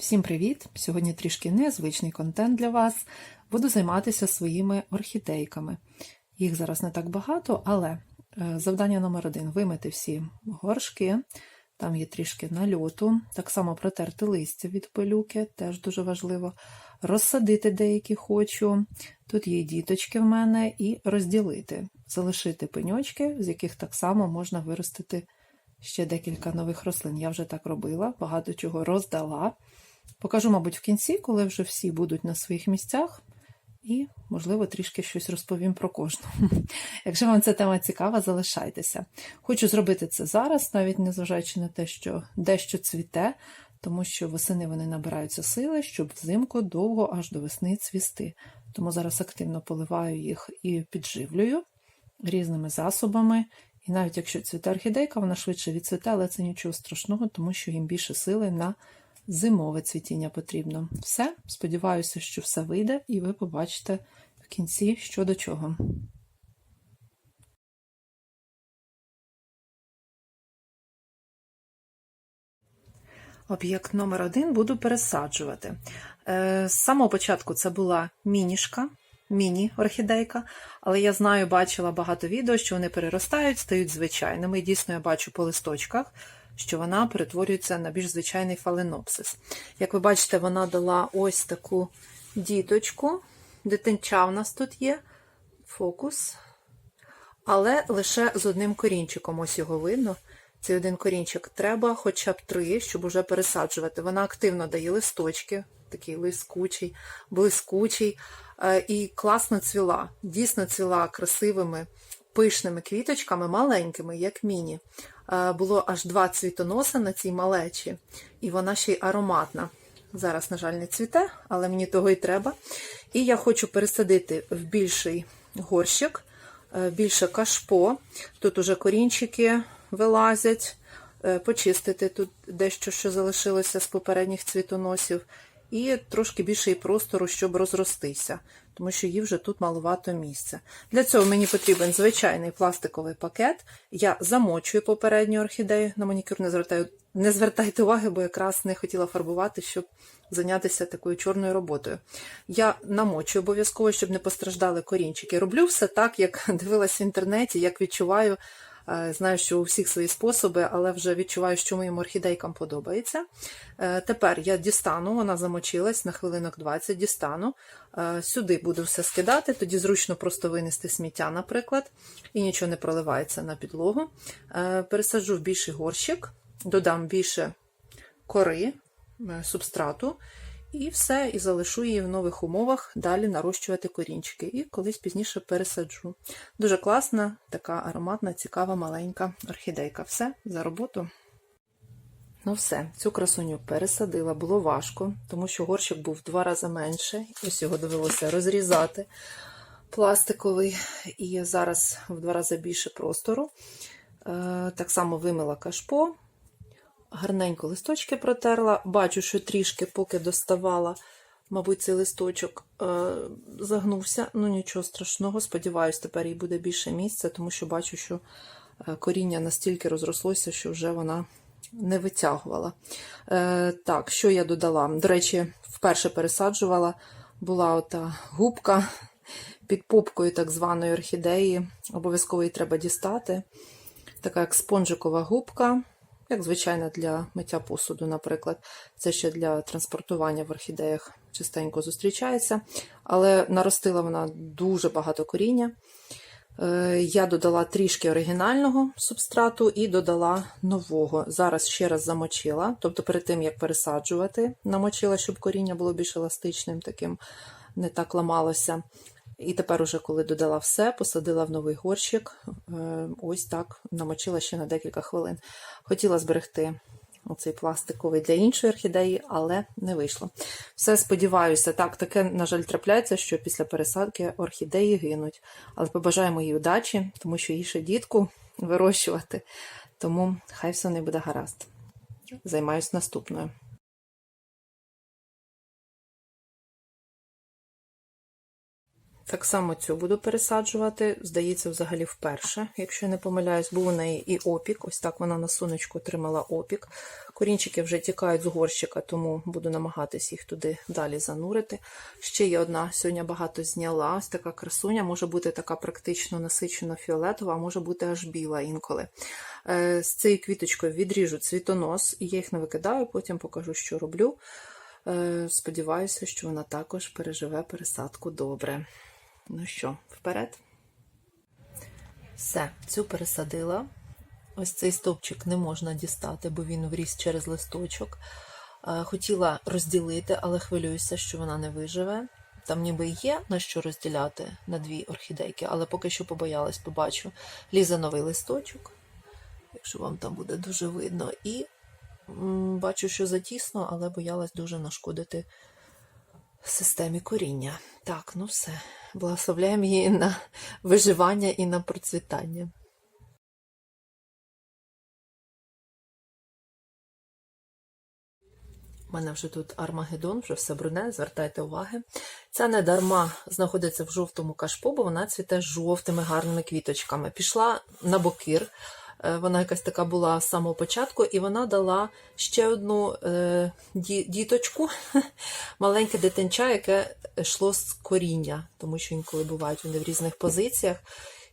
Всім привіт! Сьогодні трішки незвичний контент для вас. Буду займатися своїми орхідейками. Їх зараз не так багато, але е, завдання номер один вимити всі горшки, там є трішки нальоту, так само протерти листя від пилюки, теж дуже важливо. Розсадити деякі хочу. Тут є діточки в мене, і розділити, залишити пеньочки, з яких так само можна виростити ще декілька нових рослин. Я вже так робила, багато чого роздала. Покажу, мабуть, в кінці, коли вже всі будуть на своїх місцях, і, можливо, трішки щось розповім про кожну. Якщо вам ця тема цікава, залишайтеся. Хочу зробити це зараз, навіть незважаючи на те, що дещо цвіте, тому що восени вони набираються сили, щоб взимку довго аж до весни цвісти. Тому зараз активно поливаю їх і підживлюю різними засобами. І навіть якщо цвіте орхідейка, вона швидше відцвіте, але це нічого страшного, тому що їм більше сили на зимове цвітіння потрібно. Все, сподіваюся, що все вийде, і ви побачите в кінці, що до чого. Об'єкт номер один буду пересаджувати. Е, З самого початку це була мінішка, міні-орхідейка, але я знаю, бачила багато відео, що вони переростають, стають звичайними. Дійсно, я бачу по листочках, що вона перетворюється на більш звичайний фаленопсис. Як ви бачите, вона дала ось таку діточку. Дитинча в нас тут є, фокус. Але лише з одним корінчиком, ось його видно. Цей один корінчик треба хоча б три, щоб уже пересаджувати. Вона активно дає листочки, такий лискучий, блискучий, і класно цвіла. Дійсно цвіла красивими пишними квіточками, маленькими, як міні. Було аж два цвітоноси на цій малечі, і вона ще й ароматна. Зараз, на жаль, не цвіте, але мені того і треба. І я хочу пересадити в більший горщик, більше кашпо. Тут уже корінчики вилазять, почистити тут дещо, що залишилося з попередніх цвітоносів, і трошки більше простору, щоб розростися, тому що їй вже тут малувато місця. Для цього мені потрібен звичайний пластиковий пакет. Я замочую попередню орхідею, на манікюр не звертаю. Не звертайте уваги, бо якраз не хотіла фарбувати, щоб зайнятися такою чорною роботою. Я намочую обов'язково, щоб не постраждали корінчики. Роблю все так, як дивилась в інтернеті, як відчуваю. Знаю, що у всіх свої способи, але вже відчуваю, що моїм орхідейкам подобається. Тепер я дістану, вона замочилась на хвилинок 20, дістану. Сюди буду все скидати, тоді зручно просто винести сміття, наприклад, і нічого не проливається на підлогу. Пересаджу в більший горщик, додам більше кори, субстрату. І все, і залишу її в нових умовах далі нарощувати корінчики. І колись пізніше пересаджу. Дуже класна, така ароматна, цікава, маленька орхідейка. Все, за роботу. Ну все, цю красуню пересадила, було важко, тому що горщик був в два рази менше. Ось його довелося розрізати пластиковий. І зараз в два рази більше простору. Так само вимила кашпо гарненько листочки протерла. Бачу, що трішки, поки доставала, мабуть, цей листочок е, загнувся. Ну, нічого страшного. Сподіваюсь, тепер їй буде більше місця, тому що бачу, що е, коріння настільки розрослося, що вже вона не витягувала. Е, Так, що я додала? До речі, вперше пересаджувала, була ота губка під попкою так званої орхідеї. Обов'язково її треба дістати. Така як спонжикова губка як звичайно для миття посуду, наприклад. Це ще для транспортування в орхідеях частенько зустрічається. Але наростила вона дуже багато коріння. Е, я додала трішки оригінального субстрату і додала нового. Зараз ще раз замочила, тобто перед тим, як пересаджувати, намочила, щоб коріння було більш еластичним, таким не так ламалося. І тепер, уже коли додала все, посадила в новий горщик, е, ось так намочила ще на декілька хвилин. Хотіла зберегти оцей пластиковий для іншої орхідеї, але не вийшло. Все, сподіваюся, так, таке, на жаль, трапляється, що після пересадки орхідеї гинуть. Але побажаємо їй удачі, тому що їй ще дітку вирощувати. Тому хай все не буде гаразд. Займаюсь наступною. Так само цю буду пересаджувати, здається, взагалі вперше, якщо я не помиляюсь, був у неї і опік. Ось так вона на сонечку отримала опік. Корінчики вже тікають з горщика, тому буду намагатись їх туди далі занурити. Ще є одна, сьогодні багато зняла. Ось така красуня, може бути така практично насичено фіолетова, а може бути аж біла інколи. Е, З цією квіточкою відріжу цвітонос, і я їх не викидаю, потім покажу, що роблю. Е, Сподіваюся, що вона також переживе пересадку добре. Ну що, вперед? Все, цю пересадила. Ось цей стовпчик не можна дістати, бо він вріс через листочок. Е, Хотіла розділити, але хвилююся, що вона не виживе. Там ніби є на що розділяти на дві орхідейки, але поки що побоялась, побачу. Лізе новий листочок, якщо вам там буде дуже видно. І м, бачу, що затісно, але боялась дуже нашкодити системі коріння. Так, ну все. Благословляємо її на виживання і на процвітання. У мене вже тут Армагеддон, вже все бруне, звертайте уваги. Ця не дарма знаходиться в жовтому кашпо, бо вона цвіте жовтими гарними квіточками. Пішла на бокир, вона якась така була з самого початку, і вона дала ще одну е, ді, діточку, маленьке дитинча, яке йшло з коріння, тому що інколи бувають вони в різних позиціях.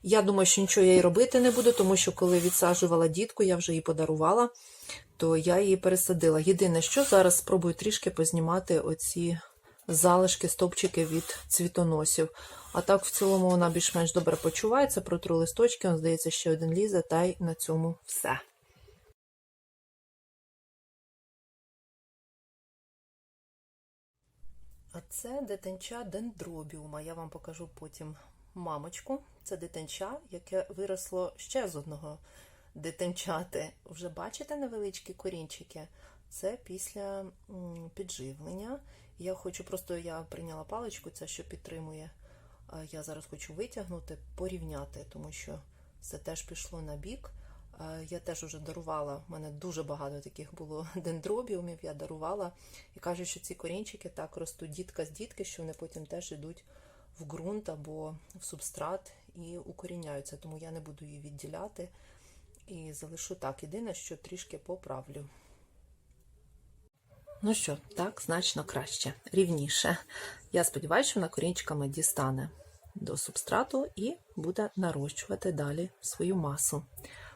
Я думаю, що нічого я їй робити не буду, тому що коли відсаджувала дітку, я вже її подарувала, то я її пересадила. Єдине, що зараз спробую трішки познімати оці залишки, стопчики від цвітоносів. А так, в цілому, вона більш-менш добре почувається, протру листочки, он, здається, ще один лізе, та й на цьому все. А це дитинча дендробіума. Я вам покажу потім мамочку. Це дитинча, яке виросло ще з одного дитинчати. Вже бачите невеличкі корінчики? Це після підживлення. Я хочу просто, я прийняла паличку, це що підтримує. А Я зараз хочу витягнути, порівняти, тому що це теж пішло на бік. Я теж вже дарувала, в мене дуже багато таких було дендробіумів, я дарувала. І кажуть, що ці корінчики так ростуть дітка з дітки, що вони потім теж йдуть в ґрунт або в субстрат і укоріняються. Тому я не буду її відділяти і залишу так. Єдине, що трішки поправлю. Ну що, так, значно краще, рівніше. Я сподіваюся, що вона корінчиками дістане до субстрату і буде нарощувати далі свою масу.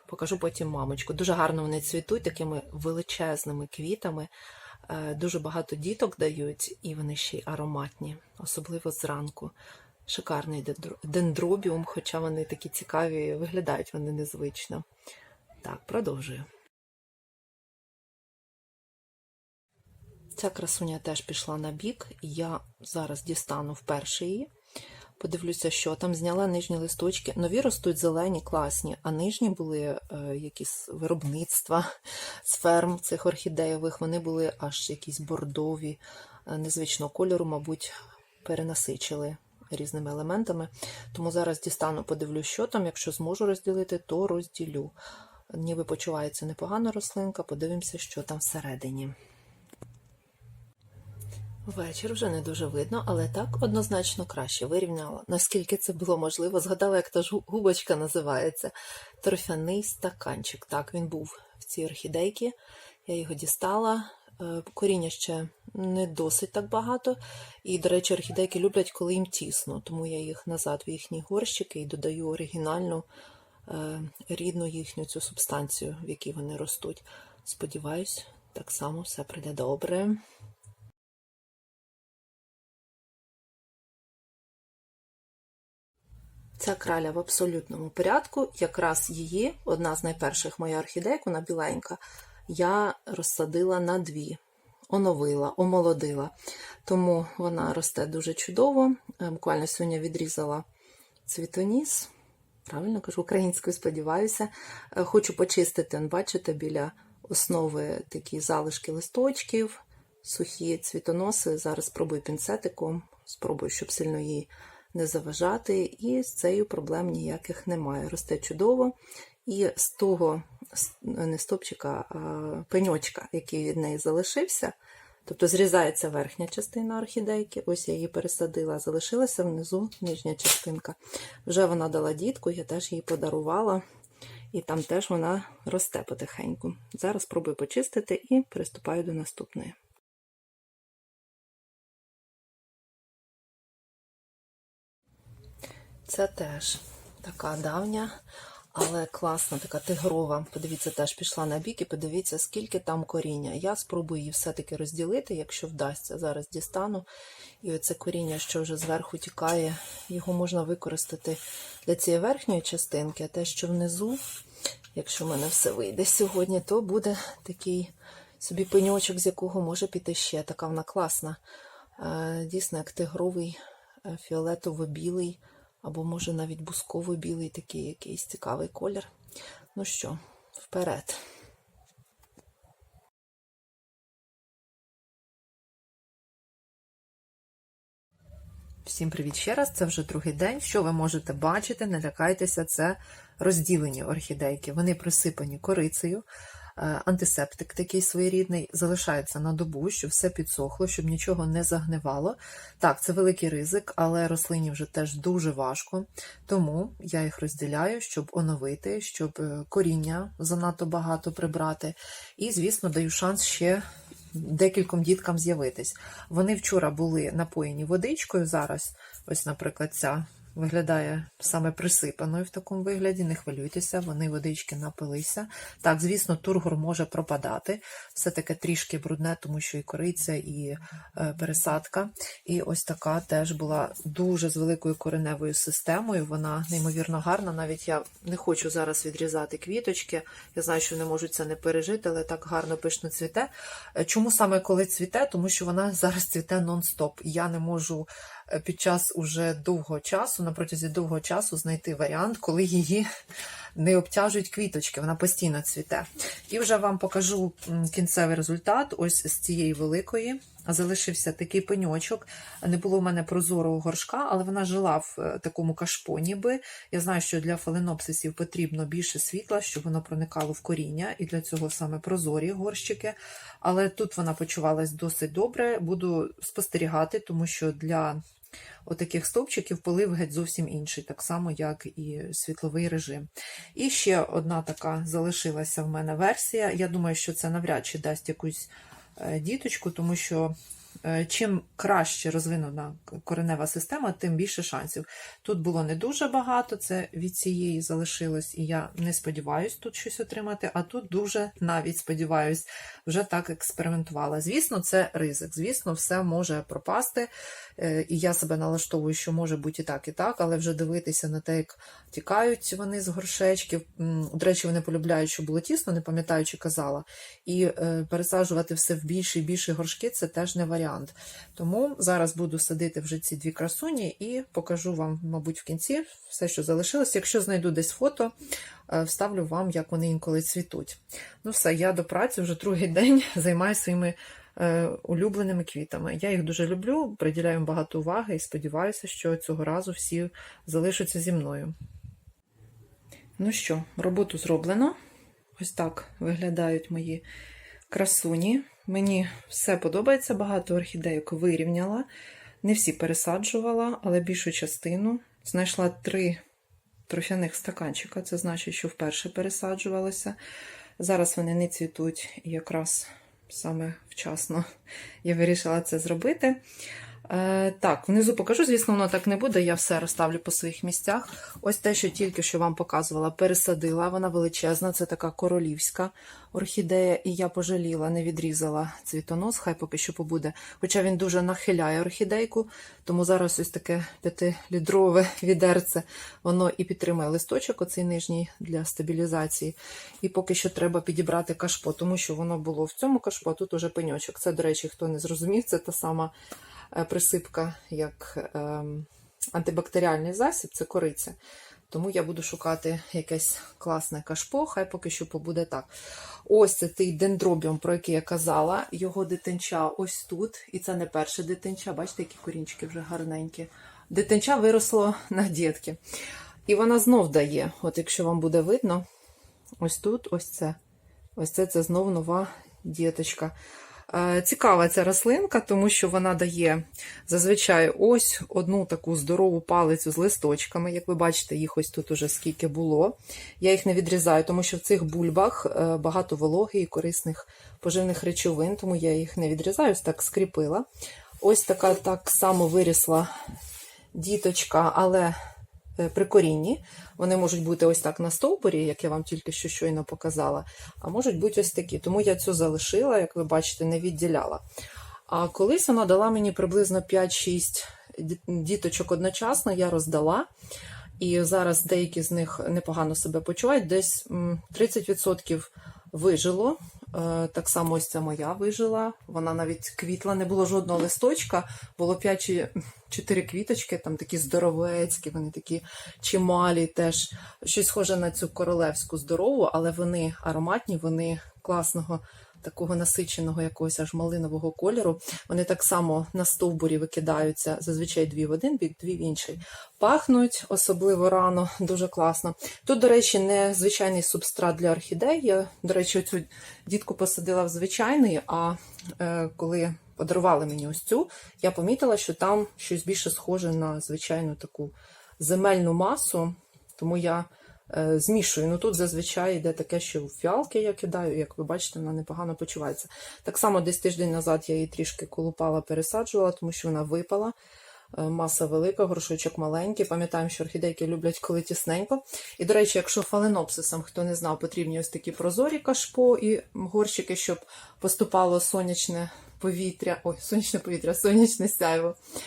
Покажу потім мамочку. Дуже гарно вони цвітуть такими величезними квітами. Е, Дуже багато діток дають, і вони ще й ароматні, особливо зранку. Шикарний дендробіум, хоча вони такі цікаві, виглядають вони незвично. Так, продовжую. Ця красуня теж пішла на бік. Я зараз дістану вперше її. Подивлюся, що там зняла нижні листочки. Нові ростуть зелені, класні, а нижні були е, якісь виробництва з ферм цих орхідеєвих. Вони були аж якісь бордові, е, незвичного кольору, мабуть, перенасичили різними елементами. Тому зараз дістану, подивлюсь, що там. Якщо зможу розділити, то розділю. Ніби почувається непогана рослинка, подивимося, що там всередині. Вечір вже не дуже видно, але так однозначно краще вирівняла. Наскільки це було можливо, згадала, як та ж губочка називається. Торфяний стаканчик. Так, він був в цій орхідейці. Я його дістала. Е, Коріння ще не досить так багато. І, до речі, орхідейки люблять, коли їм тісно, тому я їх назад в їхні горщики і додаю оригінальну е, рідну їхню цю субстанцію, в якій вони ростуть. Сподіваюсь, так само все прийде добре. Ця краля в абсолютному порядку, якраз її, одна з найперших моя орхідейка, вона біленька, я розсадила на дві, оновила, омолодила. Тому вона росте дуже чудово. Е, Буквально сьогодні відрізала цвітоніс. Правильно кажу, українською сподіваюся. Е, Хочу почистити, бачите, біля основи такі залишки листочків, сухі цвітоноси. Зараз спробую пінцетиком, спробую, щоб сильно її не заважати. І з цією проблем ніяких немає. Росте чудово. І з того, не стопчика, а пеньочка, який від неї залишився, Тобто зрізається верхня частина орхідейки, ось я її пересадила, залишилася внизу нижня частинка. Вже вона дала дітку, я теж її подарувала, і там теж вона росте потихеньку. Зараз спробую почистити і приступаю до наступної. Це теж така давня, але класна, така тигрова. Подивіться, теж пішла на бік і подивіться, скільки там коріння. Я спробую її все-таки розділити, якщо вдасться. Зараз дістану. І оце коріння, що вже зверху тікає, його можна використати для цієї верхньої частинки, а те, що внизу, якщо в мене все вийде сьогодні, то буде такий собі пеньочок, з якого може піти ще. Така вона класна. Е, Дійсно, як тигровий, е, фіолетово-білий або, може, навіть бусково-білий такий якийсь цікавий колір. Ну що, вперед. Всім привіт ще раз. Це вже другий день. Що ви можете бачити, не лякайтеся, це розділені орхідейки. Вони присипані корицею. Е, Антисептик такий своєрідний залишається на добу, щоб все підсохло, щоб нічого не загнивало. Так, це великий ризик, але рослині вже теж дуже важко. Тому я їх розділяю, щоб оновити, щоб е, коріння занадто багато прибрати. І, звісно, даю шанс ще декільком діткам з'явитись. Вони вчора були напоєні водичкою. Зараз, ось, наприклад, ця виглядає саме присипаною в такому вигляді. Не хвилюйтеся, вони водички напилися. Так, звісно, тургор може пропадати. Все таке трішки брудне, тому що і кориця, і е, пересадка. І ось така теж була дуже з великою кореневою системою. Вона неймовірно гарна. Навіть я не хочу зараз відрізати квіточки. Я знаю, що вони можуть це не пережити, але так гарно пишно цвіте. Е, Чому саме коли цвіте? Тому що вона зараз цвіте нон-стоп. Я не можу під час уже довгого часу, на протязі довгого часу, знайти варіант, коли її не обтяжують квіточки, вона постійно цвіте. І вже вам покажу кінцевий результат. Ось з цієї великої. Залишився такий пеньочок. Не було в мене прозорого горшка, але вона жила в е, такому кашпо, ніби. Я знаю, що для фаленопсисів потрібно більше світла, щоб воно проникало в коріння, і для цього саме прозорі горщики. Але тут вона почувалась досить добре. Буду спостерігати, тому що для отаких стовпчиків полив геть зовсім інший, так само, як і світловий режим. І ще одна така залишилася в мене версія. Я думаю, що це навряд чи дасть якусь е, діточку, тому що е, чим краще розвинена коренева система, тим більше шансів. Тут було не дуже багато, це від цієї залишилось, і я не сподіваюся тут щось отримати, а тут дуже навіть сподіваюсь, вже так експериментувала. Звісно, це ризик. Звісно, все може пропасти. Е, І я себе налаштовую, що може бути і так, і так, але вже дивитися на те, як тікають вони з горшечків. До речі, вони полюбляють, що було тісно, не пам'ятаю, чи казала. І е, пересаджувати все в більші і більші горшки це теж не варіант. Тому зараз буду садити вже ці дві красуні і покажу вам, мабуть, в кінці все, що залишилось. Якщо знайду десь фото, е, вставлю вам, як вони інколи цвітуть. Ну все, я до праці вже другий день займаюся своїми улюбленими квітами. Я їх дуже люблю, приділяю їм багато уваги і сподіваюся, що цього разу всі залишаться зі мною. Ну що, роботу зроблено. Ось так виглядають мої красуні. Мені все подобається, багато орхідейок вирівняла. Не всі пересаджувала, але більшу частину. Знайшла три торфяних стаканчика, це значить, що вперше пересаджувалася. Зараз вони не цвітуть, і якраз саме вчасно я вирішила це зробити. Е, так, внизу покажу, звісно, воно так не буде. Я все розставлю по своїх місцях. Ось те, що тільки що вам показувала, пересадила. Вона величезна, це така королівська орхідея, і я пожаліла, не відрізала цвітонос, хай поки що побуде. Хоча він дуже нахиляє орхідейку, тому зараз ось таке п'ятилітрове відерце, воно і підтримує листочок, оцей нижній для стабілізації. І поки що треба підібрати кашпо, тому що воно було в цьому кашпо, тут уже пеньочок. Це, до речі, хто не зрозумів, це та сама присипка, як ем, антибактеріальний засіб, це кориця. Тому я буду шукати якесь класне кашпо, хай поки що побуде так. Ось це той дендробіум, про який я казала. Його дитинча ось тут. І це не перше дитинча. Бачите, які корінчики вже гарненькі. Дитинча виросло на дітки. І вона знов дає, от якщо вам буде видно, ось тут, ось це. Ось це це знов нова діточка. Е, Цікава ця рослинка, тому що вона дає зазвичай ось одну таку здорову палицю з листочками. Як ви бачите, їх ось тут уже скільки було. Я їх не відрізаю, тому що в цих бульбах е, багато вологи і корисних поживних речовин, тому я їх не відрізаю, ось так скріпила. Ось така так само вирісла діточка, але е, при корінні. Вони можуть бути ось так на стовбурі, як я вам тільки що щойно показала, а можуть бути ось такі. Тому я цю залишила, як ви бачите, не відділяла. А колись вона дала мені приблизно 5-6 діточок одночасно, я роздала. І зараз деякі з них непогано себе почувають. Десь м, 30% вижило. Е, Так само ось ця моя вижила. Вона навіть квітла, не було жодного листочка, було 5 чи 4 квіточки, там такі здоровецькі, вони такі чималі, теж щось схоже на цю королевську здорову, але вони ароматні, вони класного. Такого насиченого якогось аж малинового кольору. Вони так само на стовбурі викидаються, зазвичай дві в один дві в інший. Пахнуть особливо рано, дуже класно. Тут, до речі, не звичайний субстрат для орхідей. Я, до речі, цю дітку посадила в звичайний, а е, коли подарували мені ось цю, я помітила, що там щось більше схоже на звичайну таку земельну масу, тому я змішую. Ну тут зазвичай йде таке, що фіалки я кидаю, як ви бачите, вона непогано почувається. Так само десь тиждень назад я її трішки колупала, пересаджувала, тому що вона випала. Е, Маса велика, горшочок маленький. Пам'ятаємо, що орхідейки люблять, коли тісненько. І, до речі, якщо фаленопсисам, хто не знав, потрібні ось такі прозорі кашпо і горщики, щоб поступало сонячне повітря, ой, сонячне повітря, сонячне сяйво, е,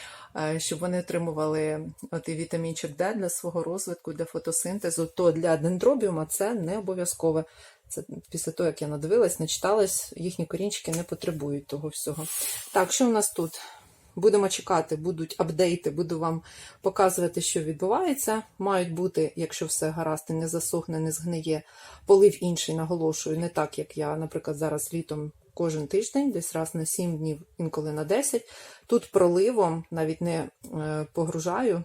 щоб вони отримували от і вітамінчик Д для свого розвитку, для фотосинтезу, то для дендробіума це не обов'язкове. Це після того, як я надивилась, начиталась, їхні корінчики не потребують того всього. Так, що в нас тут? Будемо чекати, будуть апдейти, буду вам показувати, що відбувається. Мають бути, якщо все гаразд не засохне, не згниє, полив інший, наголошую, не так, як я, наприклад, зараз літом кожен тиждень, десь раз на 7 днів, інколи на 10. Тут проливом навіть не е, погружаю,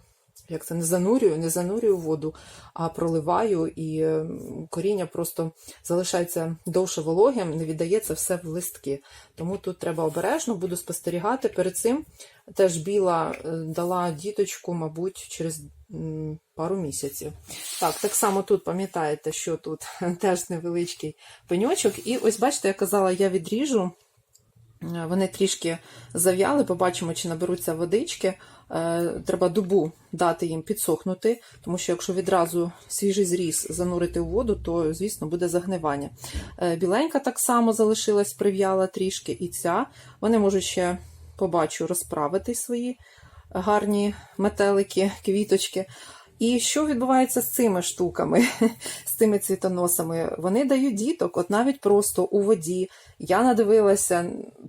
як це не занурюю, не занурюю воду, а проливаю, і коріння просто залишається довше вологим, не віддається все в листки. Тому тут треба обережно, буду спостерігати. Перед цим теж біла е, дала діточку, мабуть, через пару місяців. Так, так само тут пам'ятаєте, що тут теж невеличкий пеньочок. І ось бачите, я казала, я відріжу. Е, Вони трішки зав'яли, побачимо, чи наберуться водички. Е, Треба добу дати їм підсохнути, тому що якщо відразу свіжий зріз занурити у воду, то, звісно, буде загнивання. Біленька так само залишилась, прив'яла трішки, і ця. Вони можуть ще, побачу, розправити свої гарні метелики, квіточки. І що відбувається з цими штуками, з цими цвітоносами? Вони дають діток, от навіть просто у воді. Я надивилася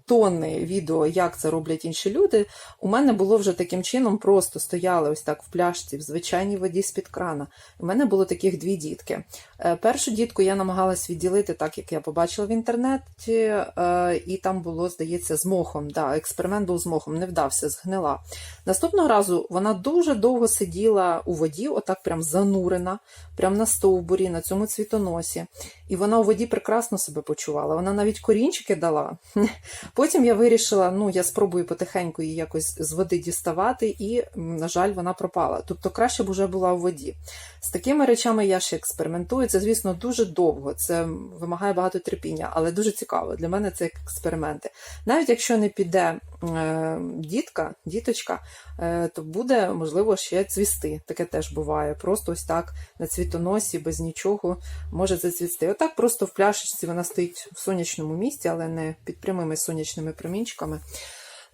тонни відео, як це роблять інші люди. У мене було вже таким чином, просто стояли ось так в пляшці, в звичайній воді з-під крана. У мене було таких дві дітки. Е, Першу дітку я намагалась відділити, так як я побачила в інтернеті, е, і там було, здається, з мохом. Да, експеримент був з мохом, не вдався, згнила. Наступного разу вона дуже довго сиділа у воді, отак прям занурена, прям на стовбурі, на цьому цвітоносі. І вона у воді прекрасно себе почувала. Вона навіть корінчики дала. Потім я вирішила, ну я спробую потихеньку її якось з води діставати, і, на жаль, вона пропала. Тобто краще б уже була у воді. З такими речами я ще експериментую. Це, звісно, дуже довго. Це вимагає багато терпіння, але дуже цікаво. Для мене це як експерименти. Навіть якщо не піде дітка, діточка, е, то буде, можливо, ще цвісти. Таке теж буває. Просто ось так на цвітоносі, без нічого може зацвісти. Отак просто в пляшечці вона стоїть в сонячному місці, але не під прямими сонячними промінчиками.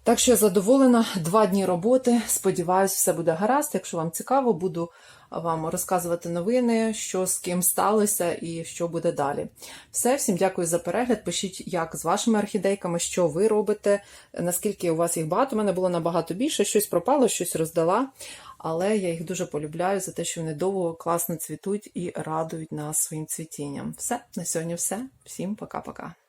Так що я задоволена, два дні роботи. Сподіваюсь, все буде гаразд. Якщо вам цікаво, буду вам розказувати новини, що з ким сталося і що буде далі. Все, всім дякую за перегляд. Пишіть, як з вашими орхідейками, що ви робите, наскільки у вас їх багато. У мене було набагато більше, щось пропало, щось роздала. Але я їх дуже полюбляю за те, що вони довго класно цвітуть і радують нас своїм цвітінням. Все, на сьогодні все. Всім пока-пока.